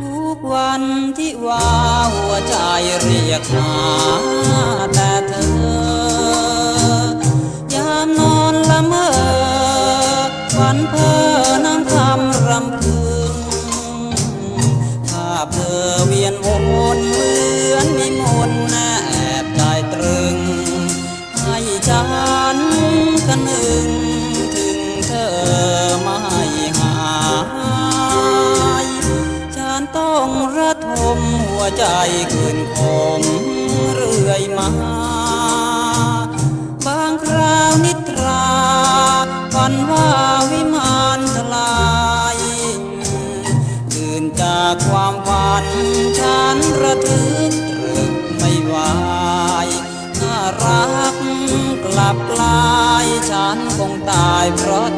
ทุกวันที่ว่าหัวใจเรียกหาแต่เธอยามนอนละเมอฝันเพ้อน้ำคำรำพึงภาพเธอเวียนวนเหมือนนิมนต์แนบใจตรึงให้ฉัน ระทมหัวใจขึ้นคมเรื่อยมา บางคราวนิทราฝันว่าวิมานทลายตื่นจากความฝันฉันระทึกตรึกไม่ไหวถ้ารักกลับกลายฉันคงตายเพราะ